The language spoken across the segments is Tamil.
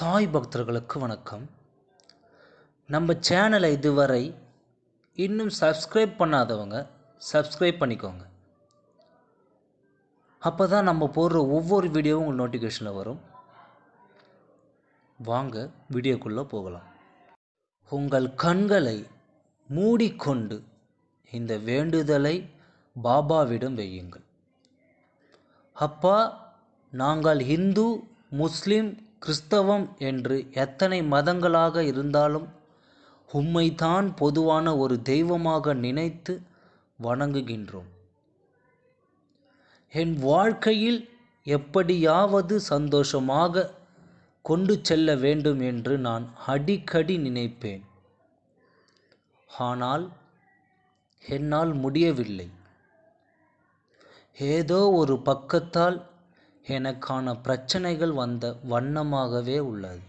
சாய் பக்தர்களுக்கு வணக்கம். நம்ம சேனலை இதுவரை இன்னும் சப்ஸ்கிரைப் பண்ணாதவங்க சப்ஸ்கிரைப் பண்ணிக்கோங்க. அப்போ தான் நம்ம போடுற ஒவ்வொரு வீடியோவும் உங்களுக்கு நோட்டிஃபிகேஷனில் வரும். வாங்க வீடியோக்குள்ளே போகலாம். உங்கள் கண்களை மூடிக்கொண்டு இந்த வேண்டுதலை பாபாவிடம் வையுங்கள். அப்பா நாங்கள் இந்து முஸ்லீம் கிறிஸ்தவம் என்று எத்தனை மதங்களாக இருந்தாலும் உம்மைத்தான் பொதுவான ஒரு தெய்வமாக நினைத்து வணங்குகின்றோம். என் வாழ்க்கையில் எப்படியாவது சந்தோஷமாக கொண்டு செல்ல வேண்டும் என்று நான் அடிக்கடி நினைப்பேன். ஆனால் என்னால் முடியவில்லை. ஏதோ ஒரு பக்கத்தால் எனக்கான பிரச்சனைகள் வந்த வண்ணமாகவே உள்ளது.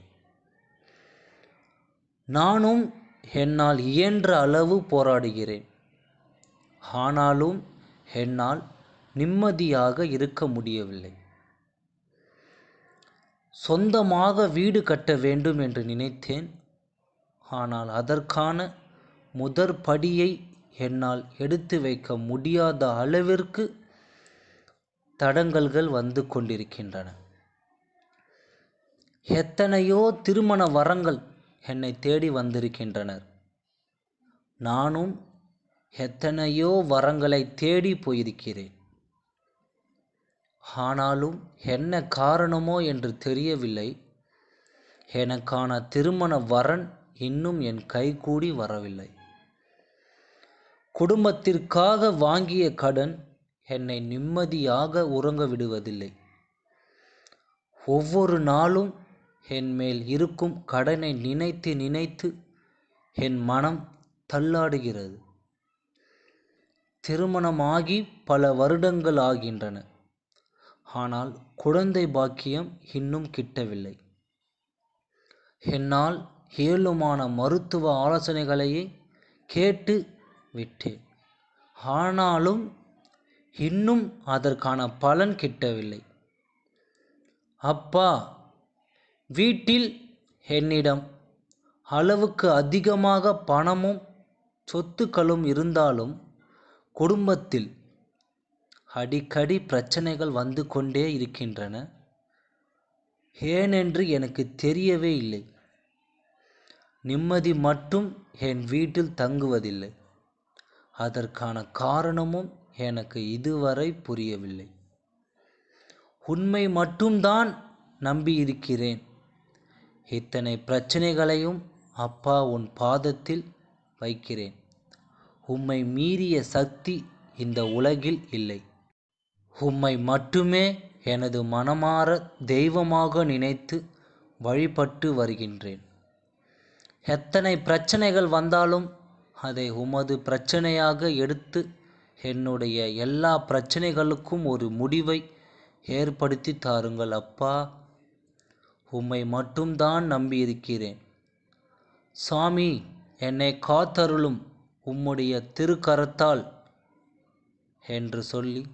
நானும் என்னால் இயன்ற அளவு போராடுகிறேன். ஆனாலும் என்னால் நிம்மதியாக இருக்க முடியவில்லை. சொந்தமாக வீடு கட்ட வேண்டும் என்று நினைத்தேன். ஆனால் அதற்கான முதற்படியை என்னால் எடுத்து வைக்க முடியாத அளவிற்கு தடங்கல்கள் வந்து கொண்டிருக்கின்றன. எத்தனையோ திருமண வரங்கள் என்னை தேடி வந்திருக்கின்றனர். நானும் எத்தனையோ வரங்களை தேடி போயிருக்கிறேன். ஆனாலும் என்ன காரணமோ என்று தெரியவில்லை. எனக்கான திருமண வரன் இன்னும் என் கைகூடி வரவில்லை. குடும்பத்திற்காக வாங்கிய கடன் என்னை நிம்மதியாக உறங்க விடுவதில்லை. ஒவ்வொரு நாளும் என் மேல் இருக்கும் கடனை நினைத்து நினைத்து என் மனம் தள்ளாடுகிறது. திருமணமாகி பல வருடங்கள் ஆகின்றன. ஆனால் குழந்தை பாக்கியம் இன்னும் கிட்டவில்லை. என்னால் ஏழுமான மருத்துவ ஆலோசனைகளையே கேட்டு விட்டேன். ஆனாலும் இன்னும் அதற்கான பலன் கிட்டவில்லை. அப்பா வீட்டில் என்னிடம் அளவுக்கு அதிகமாக பணமும் சொத்துக்களும் இருந்தாலும் குடும்பத்தில் அடிக்கடி பிரச்சனைகள் வந்து கொண்டே இருக்கின்றன. ஏனென்று எனக்கு தெரியவே இல்லை. நிம்மதி மட்டும் என் வீட்டில் தங்குவதில்லை. அதற்கான காரணமும் எனக்கு இதுவரை புரியவில்லை. உண்மை மட்டும்தான் நம்பியிருக்கிறேன். இத்தனை பிரச்சனைகளையும் அப்பா உன் பாதத்தில் வைக்கிறேன். உம்மை மீறிய சக்தி இந்த உலகில் இல்லை. உம்மை மட்டுமே எனது மனமாற தெய்வமாக நினைத்து வழிபட்டு வருகின்றேன். எத்தனை பிரச்சனைகள் வந்தாலும் அதை உமது பிரச்சனையாக எடுத்து என்னுடைய எல்லா பிரச்சனைகளுக்கும் ஒரு முடிவை ஏற்படுத்தி தாருங்கள் அப்பா. உம்மை மட்டும்தான் நம்பியிருக்கிறேன். சாமி என்னை காத்தருளும் உம்முடைய திருக்கரத்தால் என்று சொல்லி